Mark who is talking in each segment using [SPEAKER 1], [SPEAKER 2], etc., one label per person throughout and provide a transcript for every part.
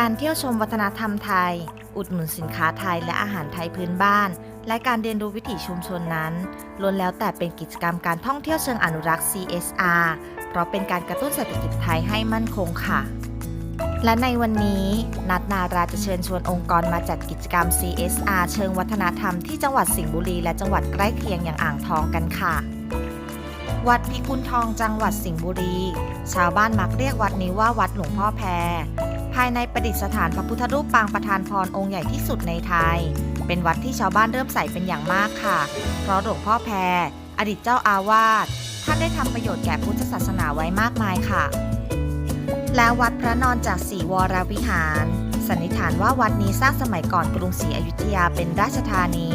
[SPEAKER 1] การเที่ยวชมวัฒนธรรมไทย อุดหนุนสินค้าไทยและอาหารไทยพื้นบ้าน และการเรียนรู้วิถีชุมชนนั้นล้วนแล้วแต่เป็นกิจกรรมการท่องเที่ยวเชิงอนุรักษ์ CSR เพราะเป็นการกระตุ้นเศรษฐกิจไทยให้มั่นคงค่ะ และในวันนี้นัดนาราจะเชิญชวนองค์กรมาจัดกิจกรรม CSR เชิงวัฒนธรรมที่จังหวัดสิงห์บุรีและจังหวัดใกล้เคียงอย่างอ่างทองกันค่ะวัดพิกุลทองจังหวัดสิงห์บุรี ชาวบ้านมักเรียกวัดนี้ว่าวัดหลวงพ่อแพร ภายในประดิษฐานพระพุทธรูปปางประธานพรองค์ใหญ่ที่สุดในไทย เป็นวัดที่ชาวบ้านเริ่มใส่เป็นอย่างมากค่ะ เพราะหลวงพ่อแพร อดีตเจ้าอาวาสท่านได้ทำประโยชน์แก่พุทธศาสนาไว้มากมายค่ะ และวัดพระนอนจากศรีวรวิหาร สันนิษฐานว่าวัดนี้สร้างสมัยก่อนกรุงศรีอยุธยาเป็นราชธานี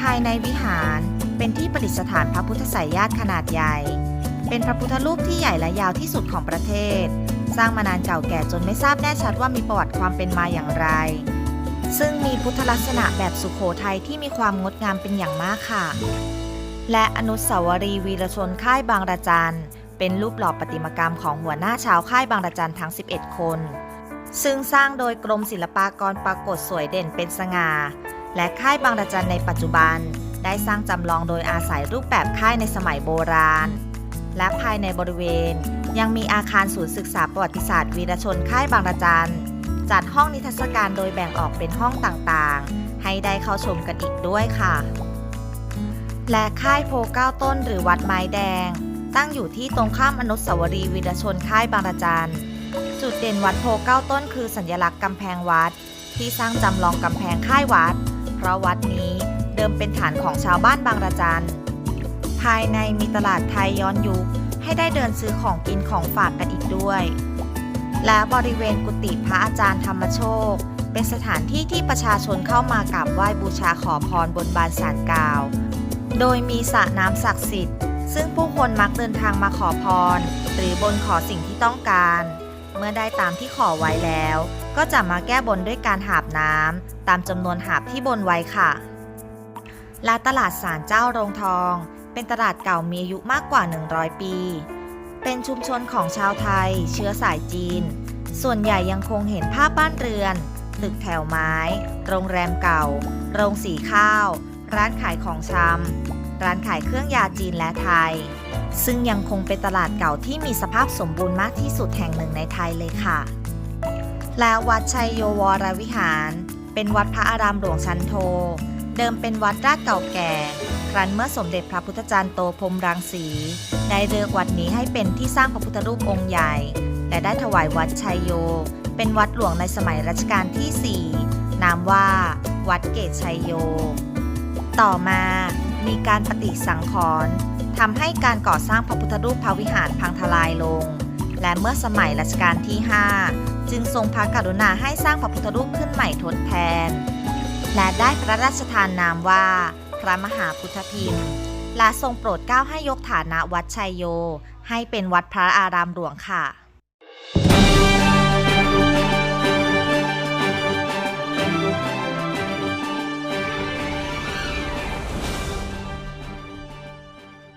[SPEAKER 1] ภายในวิหารเป็นที่ประดิษฐานพระพุทธไสยญาติขนาดใหญ่ เป็นพระพุทธรูปที่ใหญ่และยาวที่สุดของประเทศ สร้างมานานเก่าแก่จนไม่ทราบแน่ชัดว่ามีประวัติความเป็นมาอย่างไร ซึ่งมีพุทธลักษณะแบบสุขโขทัยที่มีความงดงามเป็นอย่างมากค่ะ และอนุสาวรีย์วีรชนค่ายบางระจันเป็นรูปหล่อประติมากรรมของหัวหน้าชาวค่ายบางระจันทั้ง 11 คน ซึ่งสร้างโดยกรมศิลปากรปรากฏสวยเด่นเป็นสง่าและค่ายบางระจันในปัจจุบัน ได้สร้างจำลองโดยอาศัยรูปแบบค่ายในสมัยโบราณ และภายในบริเวณ ยังมีอาคารศูนย์ศึกษาประวัติศาสตร์วีรชนค่ายบางระจันจัดห้องนิทรรศการโดยแบ่งออกเป็นห้องต่างๆ ให้ได้เข้าชมกันอีกด้วยค่ะ และค่ายโพเก้าต้นหรือวัดไม้แดง ตั้งอยู่ที่ตรงข้ามอนุสาวรีย์วีรชนค่ายบางระจันจุดเด่นวัดโพเก้าต้นคือสัญลักษณ์กำแพงวัด ที่สร้างจำลองกำแพงค่ายวัด เพราะวัดนี้เดิมเป็นฐานของชาวบ้านบางระจัน ภายในมีตลาดไทยย้อนยุค ให้ได้เดินซื้อของกินของฝากกันอีกด้วย และบริเวณกุฏิพระอาจารย์ธรรมโชค เป็นสถานที่ที่ประชาชนเข้ามากราบไหว้บูชาขอพรบนบานสารกล่าว โดยมีสระน้ำศักดิ์สิทธิ์ ซึ่งผู้คนมักเดินทางมาขอพร หรือบนขอสิ่งที่ต้องการ เมื่อได้ตามที่ขอไว้แล้ว ก็จะมาแก้บนด้วยการหาบน้ำตามจำนวนหาบที่บนไว้ค่ะและตลาดสารเจ้าโรงทอง เป็นตลาดเก่ามีอายุมากกว่า 100 ปี เป็นชุมชนของชาวไทย เชื้อสายจีน ส่วนใหญ่ยังคงเห็นภาพบ้านเรือน ตึกแถวไม้ โรงแรมเก่า โรงสีข้าว ร้านขายของชำ ร้านขายเครื่องยาจีนและไทย ซึ่งยังคงเป็นตลาดเก่าที่มีสภาพสมบูรณ์มากที่สุดแห่งหนึ่งในไทยเลยค่ะ และวัดชัยโยวรวิหาร เป็นวัดพระอารามหลวงชั้นโท เดิมเป็นวัดรากเก่าแก่ ครั้นเมื่อสมเด็จพระพุทธจารย์โตพรมรังสีได้เลือกวัดนี้ให้เป็นที่สร้างพระพุทธรูปองค์ใหญ่ และได้ถวายวัดชัยโย เป็นวัดหลวงในสมัยรัชกาลที่ 4 นามว่า วัดเกตชัยโย ต่อมามีการปฏิสังขรณ์ทำให้การก่อสร้างพระพุทธรูปพระวิหารพังทลายลง และเมื่อสมัยรัชกาลที่ 5 จึงทรงพระกรุณาให้สร้างพระพุทธรูปขึ้นใหม่ทดแทน และได้พระราชทานนามว่า พระมหาพุทธพิมพ์ และทรงโปรดเกล้าให้ยกฐานะวัดชัยโย ให้เป็นวัดพระอารามหลวงค่ะ